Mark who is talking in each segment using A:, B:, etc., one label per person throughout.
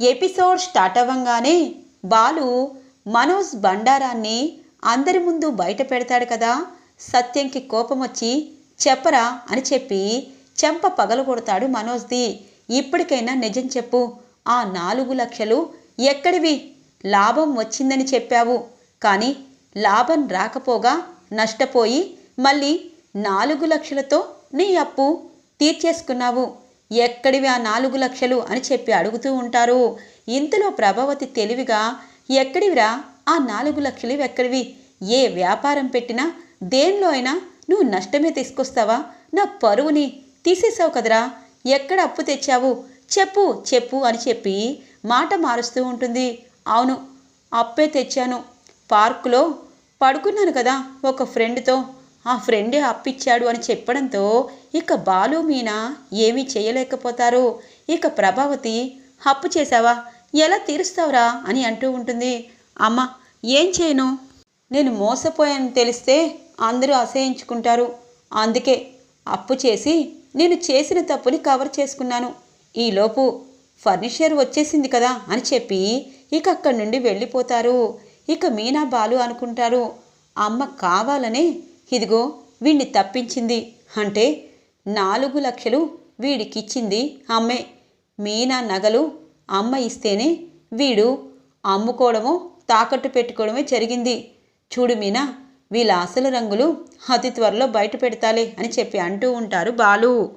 A: Episode start అవ్వంగానే బాలు మనోజ్ బండారాన్ని అందరి ముందు బయట పెడతాడు కదా. సత్యంకి కోపం వచ్చి చెప్పరా అని చెప్పి చెంప పగలగొడతాడు మనోజ్ది. ఇప్పటికైనా నిజం చెప్పు. ఆ నాలుగు లక్షలు ఎక్కడివి? లాభం వచ్చిందని చెప్పావు. కానీ లాభం రాకపోగా నష్టపోయి మళ్ళీ నాలుగు లక్షలతో నీ అప్పు తీర్చేసుకున్నావు. ఎక్కడివి ఆ నాలుగు లక్షలు అని చెప్పి అడుగుతూ ఉంటారు. ఇంతలో ప్రభావతి తెలివిగా ఎక్కడివిరా? ఆ నాలుగు లక్షలు ఎక్కడివి? ఏ వ్యాపారం పెట్టినా దేనిలో అయినా నువ్వు నష్టమే తీసుకొస్తావా? నా పరువుని తీసేసావు కదరా. ఎక్కడ అప్పు తెచ్చావు? చెప్పు చెప్పు అని చెప్పి మాట మారుస్తూ ఉంటుంది. అవును అప్పే తెచ్చాను. పార్కులో పడుకున్నాను కదా ఒక ఫ్రెండ్తో. ఆ ఫ్రెండే అప్పిచ్చాడు అని చెప్పడంతో ఇక బాలు మీనా ఏమీ చేయలేకపోతారు. ఇక ప్రభావతి అప్పు చేశావా? ఎలా తీరుస్తావురా? అని అంటూ ఉంటుంది. అమ్మ ఏం చేయను? నేను మోసపోయాను తెలిస్తే అందరూ అసహించుకుంటారు. అందుకే అప్పు చేసి నేను చేసిన తప్పుని కవర్ చేసుకున్నాను. ఈలోపు ఫర్నిచర్ వచ్చేసింది కదా అని చెప్పి ఇక అక్కడి నుండి వెళ్ళిపోతారు. ఇక మీనా బాలు అనుకుంటారు అమ్మ కావాలనే ఇదిగో వీణ్ణి తప్పించింది. అంటే నాలుగు లక్షలు వీడికిచ్చింది అమ్మే. మీనా నగలు అమ్మ ఇస్తేనే వీడు అమ్ముకోవడమో తాకట్టు పెట్టుకోవడమే జరిగింది. చూడు మీనా వీళ్ళ అసలు రంగులు అతి త్వరలో బయట పెడతాలే అని చెప్పి అంటూ ఉంటారు బాలు.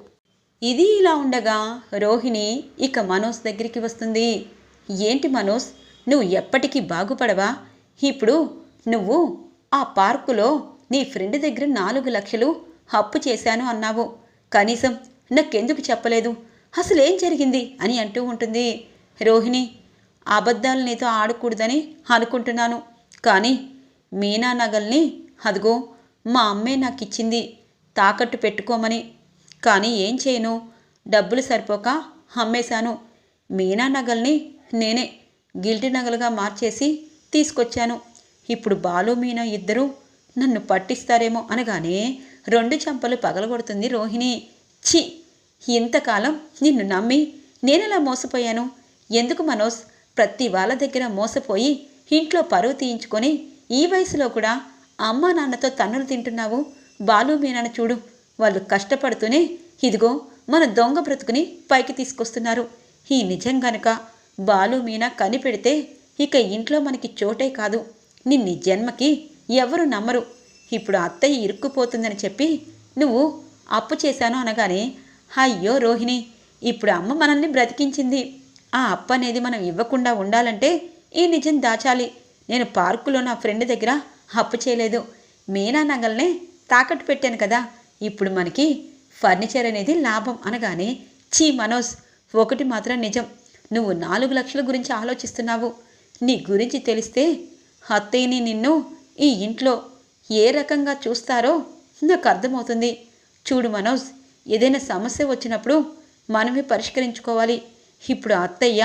A: ఇది ఇలా ఉండగా రోహిణి ఇక మనోజ్ దగ్గరికి వస్తుంది. ఏంటి మనోజ్ నువ్వు ఎప్పటికీ బాగుపడవా? ఇప్పుడు నువ్వు ఆ పార్కులో నీ ఫ్రెండ్ దగ్గర నాలుగు లక్షలు అప్పు చేశాను అన్నావు. కనీసం నాకెందుకు చెప్పలేదు? అసలేం జరిగింది? అని అంటూ ఉంటుంది. రోహిణి అబద్ధాలు నీతో ఆడకూడదని అనుకుంటున్నాను. కానీ మీనా నగల్ని అదిగో మా అమ్మే నాకు ఇచ్చింది తాకట్టు పెట్టుకోమని. కానీ ఏం చేయను? డబ్బులు సరిపోక అమ్మేశాను. మీనా నగల్ని నేనే గిల్టి నగలుగా మార్చేసి తీసుకొచ్చాను. ఇప్పుడు బాలు మీనా ఇద్దరూ నన్ను పట్టిస్తారేమో అనగానే రెండు చెంపలు పగలగొడుతుంది రోహిణి. ఛీ! ఇంతకాలం నిన్ను నమ్మి నేనెలా మోసపోయాను? ఎందుకు మనోజ్? ప్రతి వాళ్ళ దగ్గర మోసపోయి ఇంట్లో పరువు తీయించుకొని ఈ వయసులో కూడా అమ్మా నాన్నతో తన్నులు తింటున్నావు? బాలు మీనాను చూడు. వాళ్ళు కష్టపడుతూనే ఇదిగో మన దొంగ బ్రతుకుని పైకి తీసుకొస్తున్నారు. ఈ నిజం గనక బాలు మీనా కనిపెడితే ఇక ఇంట్లో మనకి చోటే కాదు. నిన్ని జన్మకి ఎవరు నమ్మరు. ఇప్పుడు అత్తయ్య ఇరుక్కుపోతుందని చెప్పి నువ్వు అప్పు చేశాను అనగానే అయ్యో రోహిణి ఇప్పుడు అమ్మ మనల్ని బ్రతికించింది. ఆ అప్పు అనేది మనం ఇవ్వకుండా ఉండాలంటే ఈ నిజం దాచాలి. నేను పార్కులో నా ఫ్రెండ్ దగ్గర అప్పు చేయలేదు. మీనా నగల్నే తాకట్టు పెట్టాను కదా. ఇప్పుడు మనకి ఫర్నిచర్ అనేది లాభం అనగానే చీ మనోజ్ ఒకటి మాత్రం నిజం. నువ్వు నాలుగు లక్షల గురించి ఆలోచిస్తున్నావు. నీ గురించి తెలిస్తే అత్తయ్యని నిన్ను ఈ ఇంట్లో ఏ రకంగా చూస్తారో నాకు అర్థమవుతుంది. చూడు మనోజ్ ఏదైనా సమస్య వచ్చినప్పుడు మనమే పరిష్కరించుకోవాలి. ఇప్పుడు అత్తయ్య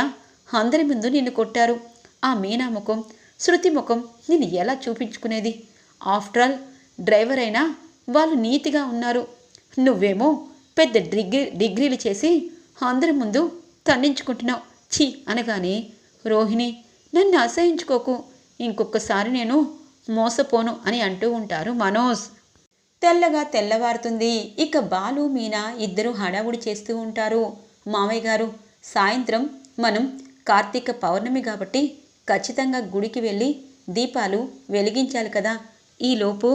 A: అందరి ముందు నిన్ను కొట్టారు. ఆ మీనా ముఖం శృతి ముఖం నేను ఎలా చూపించుకునేది? ఆఫ్టర్ ఆల్ డ్రైవర్ అయినా వాళ్ళు నీతిగా ఉన్నారు. నువ్వేమో పెద్ద డిగ్రీ డిగ్రీలు చేసి అందరి ముందు తండించుకుంటున్నావు ఛీ అనగానే రోహిణి నన్ను అసహించుకోకు. ఇంకొకసారి నేను మోసపోను అని అంటూ ఉంటారు మనోజ్. తెల్లగా తెల్లవారుతుంది. ఇక బాలు మీనా ఇద్దరు హడావుడి చేస్తూ ఉంటారు. మామయ్య గారు సాయంత్రం మనం కార్తీక పౌర్ణమి కాబట్టి ఖచ్చితంగా గుడికి వెళ్ళి దీపాలు వెలిగించాలి కదా. ఈలోపు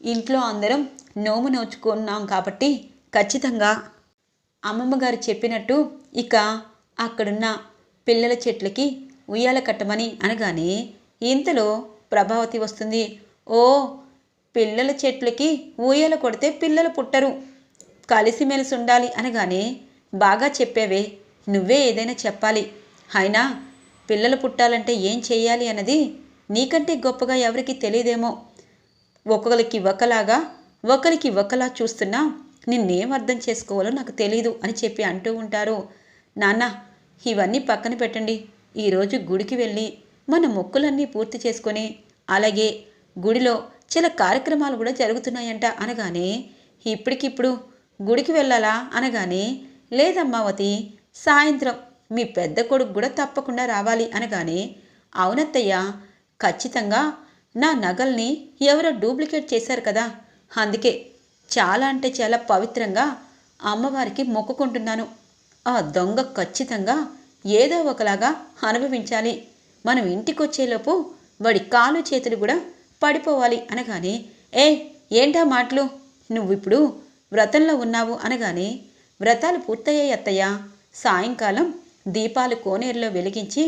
A: ఇంట్లో అందరం నోము నోచుకున్నాం కాబట్టి ఖచ్చితంగా అమ్మమ్మ గారు చెప్పినట్టు ఇక అక్కడున్న పిల్లల చెట్లకి ఉయ్యాల కట్టమని అనగానే ఇంతలో ప్రభావతి వస్తుంది. ఓ పిల్లల చెట్లకి ఊయలు కొడితే పిల్లలు పుట్టరు. కలిసిమెలిసి ఉండాలి అనగానే బాగా చెప్పావే. నువ్వే ఏదైనా చెప్పాలి. అయినా పిల్లలు పుట్టాలంటే ఏం చేయాలి అన్నది నీకంటే గొప్పగా ఎవరికి తెలియదేమో ఒకరికి ఒకలాగా ఒకరికి ఒకలా చూస్తున్నా నిన్నేం అర్థం చేసుకోవాలో నాకు తెలీదు అని చెప్పి అంటూ ఉంటారు. నాన్న ఇవన్నీ పక్కన పెట్టండి. ఈరోజు గుడికి వెళ్ళి మన మొక్కులన్నీ పూర్తి చేసుకొని అలాగే గుడిలో చాలా కార్యక్రమాలు కూడా జరుగుతున్నాయంట అనగానే ఇప్పటికిప్పుడు గుడికి వెళ్ళాలా అనగానే లేదమ్మావతి సాయంత్రం మీ పెద్ద కొడుకు కూడా తప్పకుండా రావాలి అనగానే అవునత్తయ్య ఖచ్చితంగా నా నగల్ని ఎవరో డూప్లికేట్ చేశారు కదా అందుకే చాలా అంటే చాలా పవిత్రంగా అమ్మవారికి మొక్కుకుంటున్నాను. ఆ దొంగ ఖచ్చితంగా ఏదో ఒకలాగా అనుభవించాలి. మనం ఇంటికొచ్చేలోపు వాడి కాలు చేతులు కూడా పడిపోవాలి అనగానే ఏ ఏంటా మాటలు? నువ్విప్పుడు వ్రతంలో ఉన్నావు అనగానే వ్రతాలు పూర్తయ్యాయి అత్తయ్య. సాయంకాలం దీపాలు కోనేరులో వెలిగించి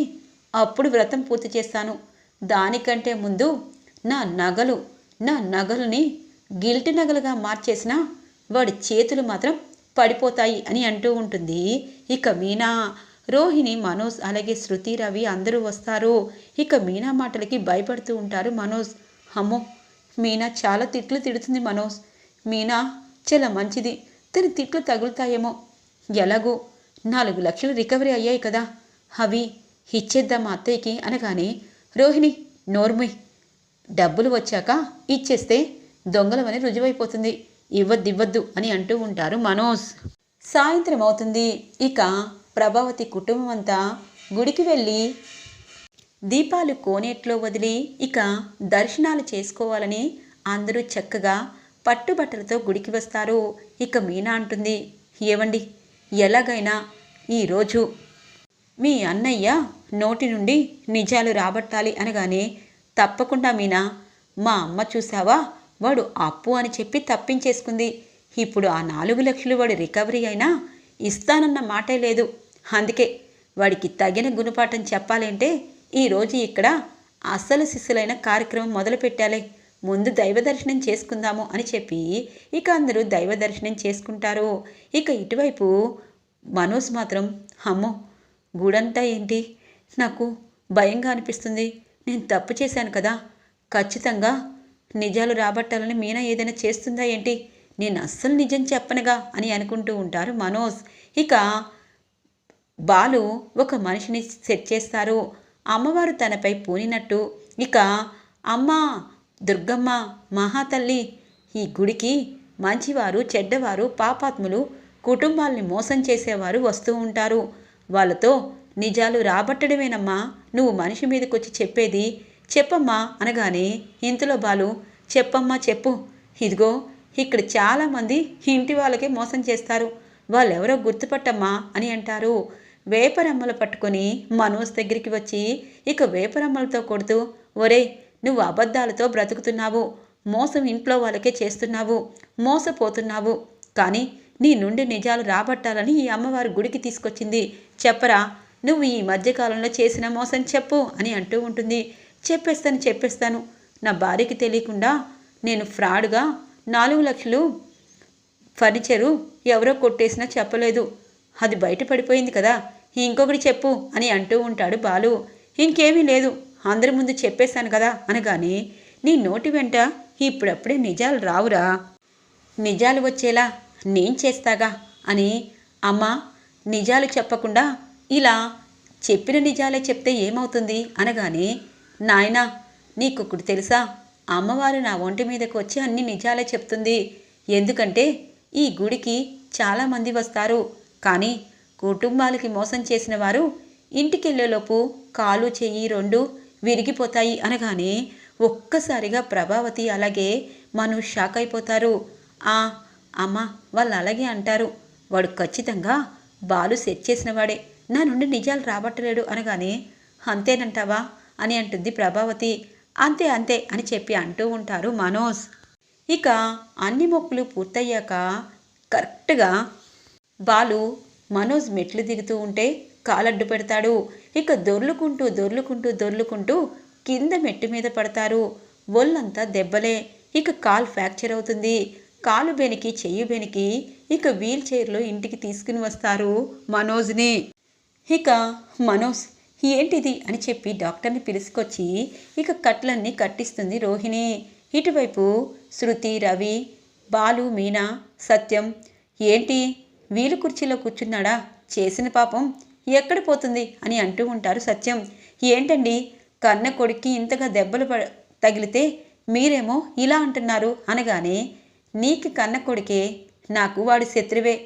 A: అప్పుడు వ్రతం పూర్తి చేస్తాను. దానికంటే ముందు నా నగలు నా నగలుని గిల్టి నగలుగా మార్చేసిన వాడి చేతులు మాత్రం పడిపోతాయి అని అంటూ ఉంటుంది. ఇక మీనా రోహిణి మనోజ్ అలాగే శృతి రవి అందరూ వస్తారు. ఇక మీనా మాటలకి భయపడుతూ ఉంటారు మనోజ్. అమ్మో మీనా చాలా తిట్లు తిడుతుంది మనోజ్. మీనా చాలా మంచిది. తన తిట్లు తగులుతాయేమో. ఎలాగో నాలుగు లక్షలు రికవరీ అయ్యాయి కదా. అవి ఇచ్చేద్దాం మా అత్తయ్యకి అనగానే రోహిణి నోర్మి డబ్బులు వచ్చాక ఇచ్చేస్తే దొంగలమని రుజువైపోతుంది. ఇవ్వద్దు ఇవ్వద్దు అని అంటూ ఉంటారు మనోజ్. సాయంత్రం అవుతుంది. ఇక ప్రభావతి కుటుంబం అంతా గుడికి వెళ్ళి దీపాలు కోనేట్లో వదిలి ఇక దర్శనాలు చేసుకోవాలని అందరూ చక్కగా పట్టుబట్టలతో గుడికి వస్తారు. ఇక మీనా అంటుంది ఏవండి ఎలాగైనా ఈరోజు మీ అన్నయ్య నోటి నుండి నిజాలు రాబట్టాలి అనగానే తప్పకుండా మీనా మా అమ్మ చూసావా వాడు అప్పు అని చెప్పి తప్పించేసుకుంది. ఇప్పుడు ఆ నాలుగు లక్షలు వాడు రికవరీ అయినా ఇస్తానన్న మాటే లేదు. అందుకే వాడికి తగిన గుణపాఠం చెప్పాలంటే ఈరోజు ఇక్కడ అస్సలు శిష్యులైన కార్యక్రమం మొదలు పెట్టాలి ముందు దైవ దర్శనం చేసుకుందాము అని చెప్పి ఇక అందరూ దైవ దర్శనం చేసుకుంటారు. ఇక ఇటువైపు మనోజ్ మాత్రం అమ్మో గుడంతా ఏంటి? నాకు భయంగా అనిపిస్తుంది. నేను తప్పు చేశాను కదా. ఖచ్చితంగా నిజాలు రాబట్టాలని మీనా ఏదైనా చేస్తుందా ఏంటి? నేను అస్సలు నిజం చెప్పనుగా అని అనుకుంటూ ఉంటారు మనోజ్. ఇక బాలు ఒక మనిషిని సెట్ చేస్తారు. అమ్మవారు తనపై పూనినట్టు. ఇక అమ్మ దుర్గమ్మ మహాతల్లి ఈ గుడికి మంచివారు చెడ్డవారు పాపాత్ములు కుటుంబాల్ని మోసం చేసేవారు వస్తూ ఉంటారు. వాళ్ళతో నిజాలు రాబట్టడమేనమ్మా నువ్వు మనిషి మీదకొచ్చి చెప్పేది. చెప్పమ్మా అనగానే ఇంతలో బాలు చెప్పమ్మా చెప్పు. ఇదిగో ఇక్కడ చాలామంది ఇంటి వాళ్ళకే మోసం చేస్తారు. వాళ్ళెవరో గుర్తుపట్టమ్మా అని అంటారు. వేపరమ్మలు పట్టుకొని మనోజ్ దగ్గరికి వచ్చి ఇక వేపరమ్మలతో కొడుతూ ఒరే నువ్వు అబద్ధాలతో బ్రతుకుతున్నావు. మోసం ఇంట్లో వాళ్ళకే చేస్తున్నావు. మోసపోతున్నావు. కానీ నీ నుండి నిజాలు రాబట్టాలని ఈ అమ్మవారి గుడికి తీసుకొచ్చింది. చెప్పరా నువ్వు ఈ మధ్యకాలంలో చేసిన మోసం చెప్పు అని అంటూ ఉంటుంది. చెప్పేస్తాను చెప్పేస్తాను. నా భార్యకి తెలియకుండా నేను ఫ్రాడ్గా నాలుగు లక్షలు ఫర్నిచరు ఎవరో కొట్టేసినా చెప్పలేదు. అది బయటపడిపోయింది కదా. ఇంకొకటి చెప్పు అని అంటూ ఉంటాడు బాలు. ఇంకేమీ లేదు అందరి ముందు చెప్పేశాను కదా అనగానే నీ నోటి వెంట ఇప్పుడప్పుడే నిజాలు రావురా. నిజాలు వచ్చేలా నేను చేస్తాగా అని అమ్మ నిజాలు చెప్పకుండా ఇలా చెప్పిన నిజాలే చెప్తే ఏమవుతుంది అనగానే నాయనా నీకొకటి తెలుసా? అమ్మవారు నా ఒంటి మీదకి వచ్చి అన్ని నిజాలే చెప్తుంది. ఎందుకంటే ఈ గుడికి చాలామంది వస్తారు. కానీ కుటుంబాలకి మోసం చేసిన వారు ఇంటికెళ్ళేలోపు కాలు చెయ్యి రెండు విరిగిపోతాయి అనగానే ఒక్కసారిగా ప్రభావతి అలాగే మను షాక్ అయిపోతారు. ఆ అమ్మ వాళ్ళు అలాగే అంటారు. వాడు ఖచ్చితంగా బాలు సెట్ చేసిన వాడే. నా నుండి నిజాలు రాబట్టలేడు అనగానే అంతేనంటావా? అని అంటుంది ప్రభావతి. అంతే అంతే అని చెప్పి అంటూ ఉంటారు మనోజ్. ఇక అన్ని మొక్కులు పూర్తయ్యాక కరెక్ట్గా బాలు మనోజ్ మెట్లు దిగుతూ ఉంటే కాలడ్డు పెడతాడు. ఇక దొర్లుకుంటూ దొర్లుకుంటూ దొర్లుకుంటూ కింద మెట్టు మీద పడతారు. ఒళ్ళంతా దెబ్బలే. ఇక కాల్ ఫ్రాక్చర్ అవుతుంది. కాలు బెనికి చెయ్యి బెనికి ఇక వీల్ చైర్లో ఇంటికి తీసుకుని వస్తారు మనోజ్ని. ఇక మనోజ్ ఏంటిది? అని చెప్పి డాక్టర్ని పిలుసుకొచ్చి ఇక కట్లన్నీ కట్టిస్తుంది రోహిణి. ఇటువైపు శృతి రవి బాలు మీనా సత్యం ఏంటి? వీలు కుర్చీలో కూర్చున్నాడా? చేసిన పాపం ఎక్కడ పోతుంది? అని అంటూ ఉంటారు సత్యం. ఏంటండి? కన్న కొడుక్కి ఇంతగా దెబ్బలు ప తగిలితే మీరేమో ఇలా అంటున్నారు అనగానే నీకు కన్న కొడుకే నాకు వాడి శత్రువే.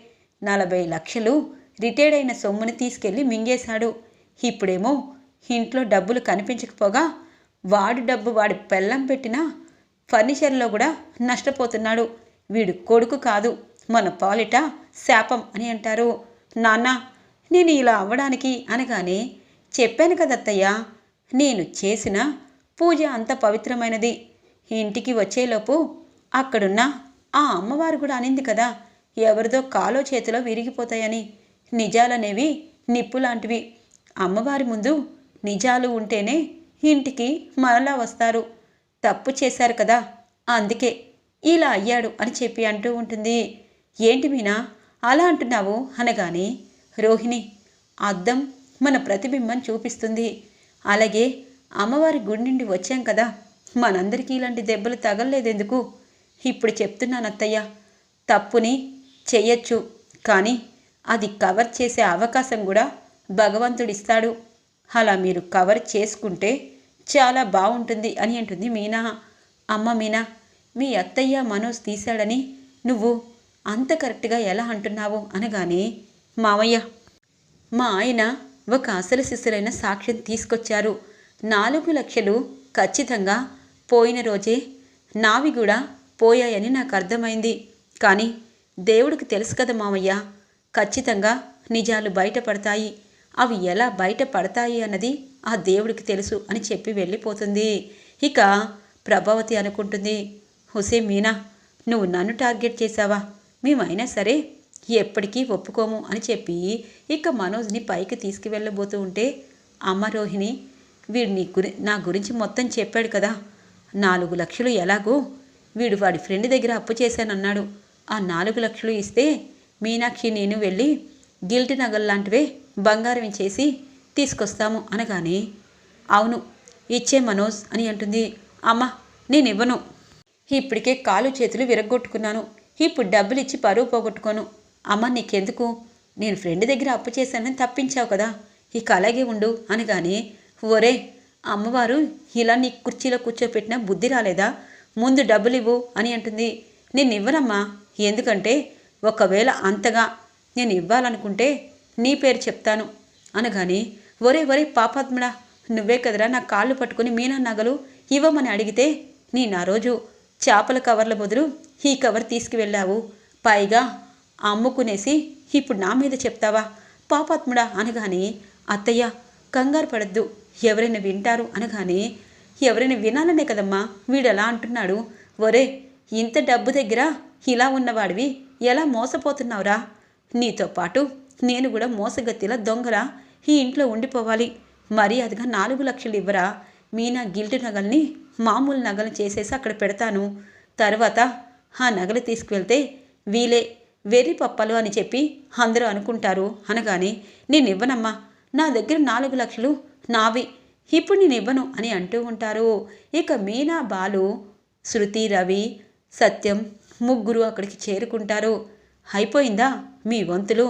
A: నలభై లక్షలు రిటైర్డ్ అయిన సొమ్ముని తీసుకెళ్ళి మింగేశాడు. ఇప్పుడేమో ఇంట్లో డబ్బులు కనిపించకపోగా వాడి డబ్బు వాడి పెళ్ళం పెట్టిన ఫర్నిచర్లో కూడా నష్టపోతున్నాడు. వీడు కొడుకు కాదు. మన పాలిట శాపం అని అంటారు. నాన్న నేను ఇలా అవ్వడానికి అనగానే చెప్పాను కదత్తయ్య నేను చేసిన పూజ అంత పవిత్రమైనది. ఇంటికి వచ్చేలోపు అక్కడున్న ఆ అమ్మవారు కూడా అనింది కదా ఎవరిదో కాలో చేతిలో విరిగిపోతాయని. నిజాలనేవి నిప్పు లాంటివి అమ్మవారి ముందు నిజాలు ఉంటేనే ఇంటికి మరలా వస్తారు. తప్పు చేశారు కదా అందుకే ఇలా అయ్యాడు అని చెప్పి అంటూ ఉంటుంది. ఏంటి మీనా? అలా అంటున్నావు? అనగానే రోహిణి అద్దం మన ప్రతిబింబం చూపిస్తుంది. అలాగే అమ్మవారి గుడి నుండి వచ్చాం కదా. మనందరికీ ఇలాంటి దెబ్బలు తగలలేదెందుకు? ఇప్పుడు చెప్తున్నాను అత్తయ్య తప్పుని చెయ్యొచ్చు కానీ అది కవర్ చేసే అవకాశం కూడా భగవంతుడిస్తాడు. అలా మీరు కవర్ చేసుకుంటే చాలా బాగుంటుంది అని అంటుంది మీనా. అమ్మ మీనా మీ అత్తయ్య మనోజ్ తీశాడని నువ్వు అంత కరెక్ట్గా ఎలా అంటున్నావు? అనగానే మావయ్య మా ఆయన ఒక అసలు శిశులైన సాక్ష్యం తీసుకొచ్చారు. నాలుగు లక్షలు ఖచ్చితంగా పోయిన రోజే నావి కూడా పోయాయని నాకు అర్థమైంది. కానీ దేవుడికి తెలుసు కదా మామయ్య ఖచ్చితంగా నిజాలు బయటపడతాయి. అవి ఎలా బయటపడతాయి అన్నది ఆ దేవుడికి తెలుసు అని చెప్పి వెళ్ళిపోతుంది. ఇక ప్రభావతి అనుకుంటుంది హుసే మీనా నువ్వు నన్ను టార్గెట్ చేశావా? మేమైనా సరే ఎప్పటికీ ఒప్పుకోము అని చెప్పి ఇక మనోజ్ని పైకి తీసుకువెళ్ళబోతూ ఉంటే అమ్మ రోహిణి వీడు నీ గురి నా గురించి మొత్తం చెప్పాడు కదా. నాలుగు లక్షలు ఎలాగో? వీడు వాడి ఫ్రెండ్ దగ్గర అప్పు చేశానన్నాడు. ఆ నాలుగు లక్షలు ఇస్తే మీనాక్షి నేను వెళ్ళి గిల్టి నగలు లాంటివే బంగారం చేసి తీసుకొస్తాము అనగానే అవును ఇచ్చే మనోజ్ అని అంటుంది. అమ్మ నేను ఇవ్వను ఇప్పటికే కాలు చేతులు విరగ్గొట్టుకున్నాను. ఇప్పుడు డబ్బులు ఇచ్చి పరువు పోగొట్టుకోను. అమ్మ నీకెందుకు? నేను ఫ్రెండ్ దగ్గర అప్పు చేశానని తప్పించావు కదా. ఇక అలాగే ఉండు అనగానే ఒరే అమ్మవారు ఇలా నీ కుర్చీలో కూర్చోపెట్టిన బుద్ధి రాలేదా? ముందు డబ్బులు ఇవ్వు అని అంటుంది. నేను ఇవ్వనమ్మా ఎందుకంటే ఒకవేళ అంతగా నేను ఇవ్వాలనుకుంటే నీ పేరు చెప్తాను అనగాని ఒరే ఒరే పాపాత్ముడా నువ్వే కదరా నా కాళ్ళు పట్టుకుని మీనా నగలు ఇవ్వమని అడిగితే నేను ఆ రోజు చేపల కవర్ల బదులు ఈ కవర్ తీసుకువెళ్ళావు. పైగా అమ్ముకునేసి ఇప్పుడు నా మీద చెప్తావా? పాపాత్ముడా అనగానే అత్తయ్య కంగారు పడద్దు. ఎవరైనా వింటారు అనగానే ఎవరైనా వినాలనే కదమ్మా వీడు ఎలా అంటున్నాడు. ఒరే ఇంత డబ్బు దగ్గర ఇలా ఉన్నవాడివి ఎలా మోసపోతున్నావురా? నీతో పాటు నేను కూడా మోసగత్తిలా దొంగలా. ఈ ఇంట్లో ఉండిపోవాలి. మర్యాదగా నాలుగు లక్షలు ఇవ్వరా? మీనా గిల్ట్ నగల్ని మామూలు నగలు చేసేసి అక్కడ పెడతాను. తర్వాత ఆ నగలు తీసుకువెళ్తే వీలే వెర్రి పప్పలు అని చెప్పి అందరూ అనుకుంటారు అనగానే నేనివ్వనమ్మా నా దగ్గర నాలుగు లక్షలు నావి ఇప్పుడు నేను ఇవ్వను అని అంటూ ఉంటారు. ఇక మీనా బాలు శృతి రవి సత్యం ముగ్గురు అక్కడికి చేరుకుంటారు. అయిపోయిందా మీ వంతులు?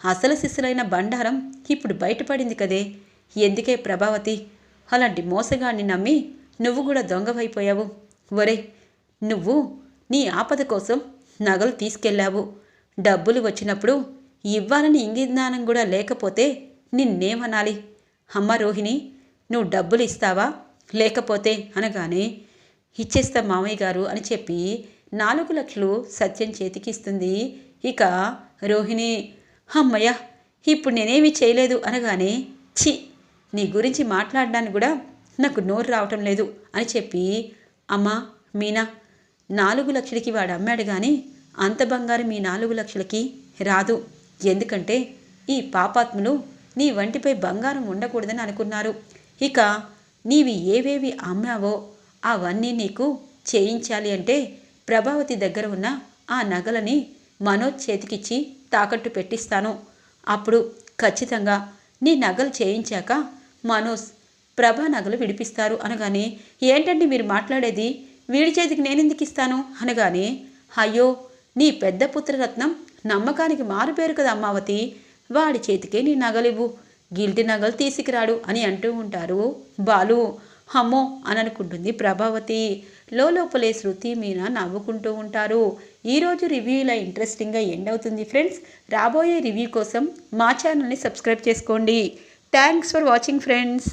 A: అసలు శిశులైన బండారం ఇప్పుడు బయటపడింది కదే ఎందుకే ప్రభావతి? అలాంటి మోసగాన్ని నమ్మి నువ్వు కూడా దొంగవైపోయావు. ఒరే నువ్వు నీ ఆపద కోసం నగలు తీసుకెళ్ళావు. డబ్బులు వచ్చినప్పుడు ఇవ్వాలని ఇంగిజ్ఞానం కూడా లేకపోతే నిన్నేమనాలి? అమ్మ రోహిణి నువ్వు డబ్బులు ఇస్తావా? లేకపోతే అనగానే ఇచ్చేస్తా మామయ్య గారు అని చెప్పి నాలుగు లక్షలు సత్యం చేతికిస్తుంది ఇక రోహిణి అమ్మయ్య ఇప్పుడు నేనేమి చేయలేదు అనగానే ఛీ నీ గురించి మాట్లాడడానికి కూడా నాకు నోరు రావటం లేదు అని చెప్పి అమ్మా మీనా నాలుగు లక్షలకి వాడు అమ్మాడు కానీ అంత బంగారం ఈ నాలుగు లక్షలకి రాదు. ఎందుకంటే ఈ పాపాత్ములు నీ వంటిపై బంగారం ఉండకూడదని అనుకున్నారు. ఇక నీవి ఏవేవి అమ్మావో అవన్నీ నీకు చేయించాలి అంటే ప్రభావతి దగ్గర ఉన్న ఆ నగలని మనోజ్ చేతికిచ్చి తాకట్టు పెట్టిస్తాను. అప్పుడు ఖచ్చితంగా నీ నగలు చేయించాక మనోజ్ ప్రభా నగలు విడిపిస్తారు అనగానే ఏంటండి మీరు మాట్లాడేది? వీడి చేతికి నేనెందుకు ఇస్తాను? అనగానే అయ్యో నీ పెద్ద పుత్రరత్నం నమ్మకానికి మారుపేరు కదా అమ్మావతి. వాడి చేతికే నీ నగలివ్వు. గిల్టి నగలు తీసుకురాడు అని అంటూ ఉంటారు. బాలు హమ్మో అని అనుకుంటుంది ప్రభావతి. లోపలే శృతి మీన నవ్వుకుంటూ ఉంటారు. ఈరోజు రివ్యూ ఇలా ఇంట్రెస్టింగ్గా ఎండ్ అవుతుంది ఫ్రెండ్స్. రాబోయే రివ్యూ కోసం మా ఛానల్ని సబ్స్క్రైబ్ చేసుకోండి. Thanks for watching friends.